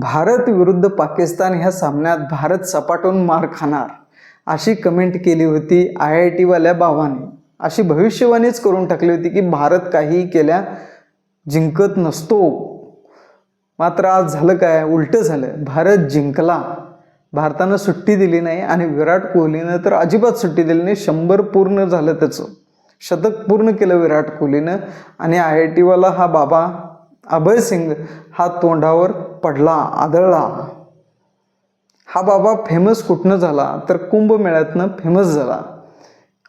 भारत विरुद्ध पाकिस्तान ह्या सामन्यात भारत सपाटून मार खाणार अशी कमेंट केली होती आय आय टीवाल्या बाबाने. अशी भविष्यवाणीच करून टाकली होती की भारत काहीही केल्या जिंकत नसतो. मात्र आज झालं काय? उलटं झालं. भारत जिंकला. भारतानं सुट्टी दिली नाही आणि विराट कोहलीनं तर अजिबात सुट्टी दिली नाही. शंभर पूर्ण झालं त्याचं. शतक पूर्ण केलं विराट कोहलीनं आणि आय आय टीवाला हा बाबा अभय सिंग हा तोंडावर पडला आदळला. हा बाबा फेमस कुठनं झाला? तर कुंभमेळ्यातनं फेमस झाला.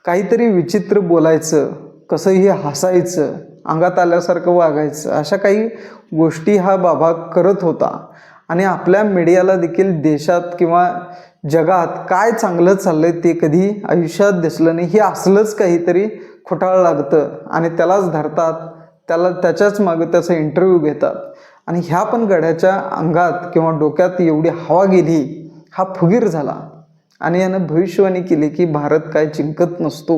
काहीतरी विचित्र बोलायचं कसंही हसायचं अंगात आल्यासारखं वागायचं अशा काही गोष्टी हा बाबा करत होता. आणि आपल्या मीडियाला देखील देशात किंवा जगात काय चांगलं चाललंय ते कधी आयुष्यात दिसलं नाही. हे असलंच काहीतरी खुटाळ लागतं आणि त्यालाच धरतात. त्याला त्याच्याच मागं त्याचा इंटरव्ह्यू घेतात. आणि ह्या पण गड्याच्या अंगात किंवा डोक्यात एवढी हवा गेली हा फुगीर झाला. आणि यानं भविष्यवाणी केली की भारत काय जिंकत नसतो.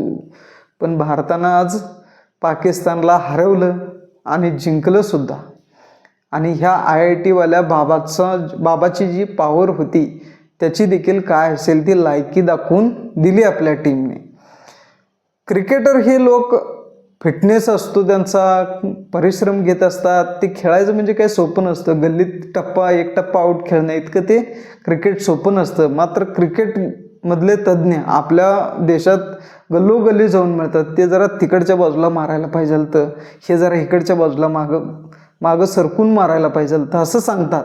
पण भारतानं आज पाकिस्तानला हरवलं आणि जिंकलंसुद्धा आणि ह्या आय आय टीवाल्या बाबाचं बाबाची जी पॉवर होती त्याची देखील काय असेल ती लायकी दाखवून दिली आपल्या टीमने क्रिकेटर हे लोक फिटनेस असतो त्यांचा परिश्रम घेत असतात ते खेळायचं म्हणजे काय सोपं नसतं. गल्लीत टप्पा एक टप्पा आऊट खेळणं इतकं ते क्रिकेट सोपं नसतं. मात्र क्रिकेटमधले तज्ज्ञ आपल्या देशात गल्लोगल्ली जाऊन मिळतात. ते जरा तिकडच्या बाजूला मारायला पाहिजे तर हे जरा इकडच्या बाजूला मागं मागं सरकून मारायला पाहिजे तर असं सांगतात.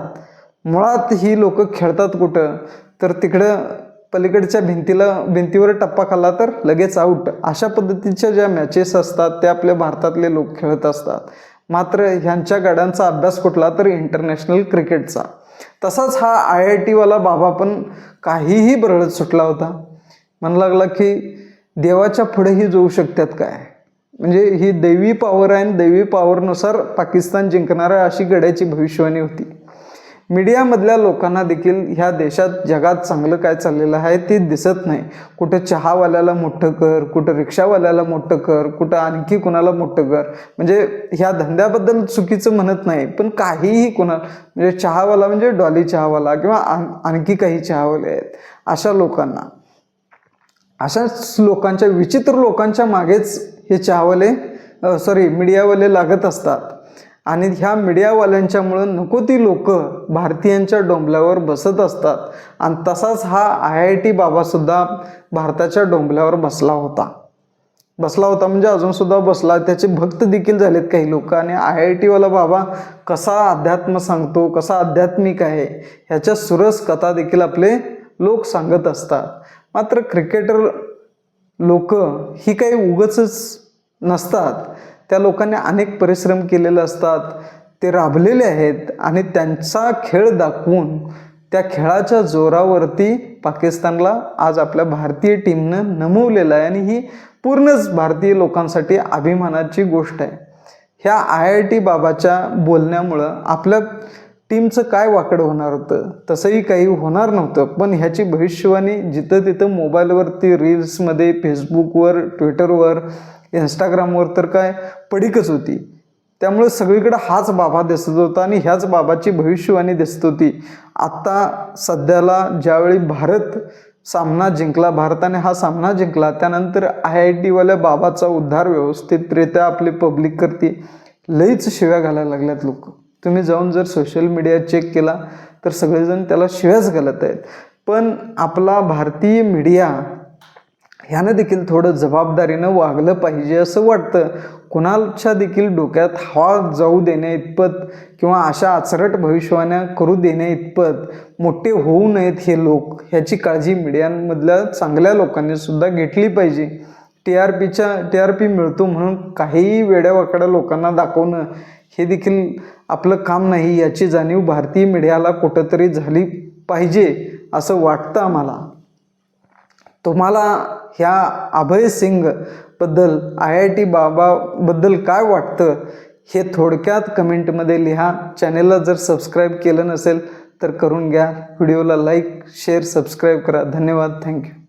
मुळात ही लोक खेळतात कुठं? तर तिकडं पलीकडच्या भिंतीला भिंतीवर टप्पा खाल्ला तर लगेच आऊट अशा पद्धतीच्या ज्या मॅचेस असतात त्या आपल्या भारतातले लोक खेळत असतात. मात्र ह्यांच्या गाड्यांचा अभ्यास कुठला तर इंटरनॅशनल क्रिकेटचा तसाच हा आय आय टीवाला बाबा पण काहीही बरळत सुटला होता. म्हणू लागला की देवाच्या पुढेही जाऊ शकतात काय? म्हणजे ही दैवी पॉवर आहे आणि दैवी पॉवरनुसार पाकिस्तान जिंकणार आहे अशी गड्याची भविष्यवाणी होती. मीडियामधल्या लोकांना देखील ह्या देशात जगात चांगलं काय चाललेलं आहे ते दिसत नाही. कुठं चहावाल्याला मोठं कर कुठं रिक्षावाल्याला मोठं कर कुठं आणखी कुणाला मोठं कर. म्हणजे ह्या धंद्याबद्दल चुकीचं म्हणत नाही पण काहीही कुणा म्हणजे चहावाला म्हणजे डॉली चहावाला किंवा आणखी काही चहावाले आहेत अशा लोकांना. अशाच लोकांच्या विचित्र लोकांच्या मागेच हे चहावाले सॉरी मीडियावाले लागत असतात. आणि ह्या मीडियावाल्यांच्यामुळं नको ती लोक भारतीयांच्या डोंबल्यावर बसत असतात. आणि तसाच हा आय आय टी बाबासुद्धा भारताच्या डोंबल्यावर बसला होता. बसला होता म्हणजे अजूनसुद्धा बसला. त्याचे भक्त देखील झालेत काही लोक. आणि आय आय टीवाला बाबा कसा अध्यात्म सांगतो कसा आध्यात्मिक आहे ह्याच्या सुरस कथा देखील आपले लोक सांगत असतात. मात्र क्रिकेटर लोक ही काही उगच नसतात. त्या लोकांनी अनेक परिश्रम केलेले असतात. ते राबलेले आहेत आणि त्यांचा खेळ दाखवून त्या खेळाच्या जोरावरती पाकिस्तानला आज आपल्या भारतीय टीमनं नमवलेलं आहे आणि ही पूर्णच भारतीय लोकांसाठी अभिमानाची गोष्ट आहे. ह्या आय आय टी बाबाच्या बोलण्यामुळं आपल्या टीमचं काय वाकडं होणार होतं? तसंही काही होणार नव्हतं. पण ह्याची भविष्यवाणी जिथं तिथं मोबाईलवरती रील्समध्ये फेसबुकवर ट्विटरवर इंस्टाग्रामवर तर काय पडीकच होती. त्यामुळे सगळीकडे हाच बाबा दिसत होता आणि ह्याच बाबाची भविष्यवाणी दिसत होती. आत्ता सध्याला ज्यावेळी भारत सामना जिंकला भारताने हा सामना जिंकला त्यानंतर आय आय टीवाल्या बाबाचा उद्धार व्यवस्थितरित्या आपली पब्लिक करते. लईच शिव्या घालायला लागल्यात लोक. तुम्ही जाऊन जर सोशल मीडिया चेक केला तर सगळेजण त्याला शिव्याच घालत आहेत. पण आपला भारतीय मीडिया ह्यानं देखील थोडं जबाबदारीनं वागलं पाहिजे असं वाटतं. कुणाच्या देखील डोक्यात हवा जाऊ देण्या इतपत किंवा अशा आचरट भविष्यवाण्या करू देण्या इतपत मोठे होऊ नयेत हे लोक ह्याची काळजी मीडियांमधल्या चांगल्या लोकांनी सुद्धा घेतली पाहिजे. टी आर पीच्या टी आर पी मिळतो म्हणून काहीही वेड्यावाकड्या लोकांना दाखवणं हे देखील आपलं काम नाही याची जाणीव भारतीय मीडियाला कुठंतरी झाली पाहिजे असं वाटतं आम्हाला. तुम्हाला ह्या अभय सिंगबद्दल आय आय टी बाबाबद्दल काय वाटतं? हे थोडक्यात कमेंटमध्ये लिहा. चॅनेलला जर सबस्क्राईब केलं नसेल तर करून घ्या. व्हिडिओला लाईक शेअर सबस्क्राईब करा. धन्यवाद. थँक्यू.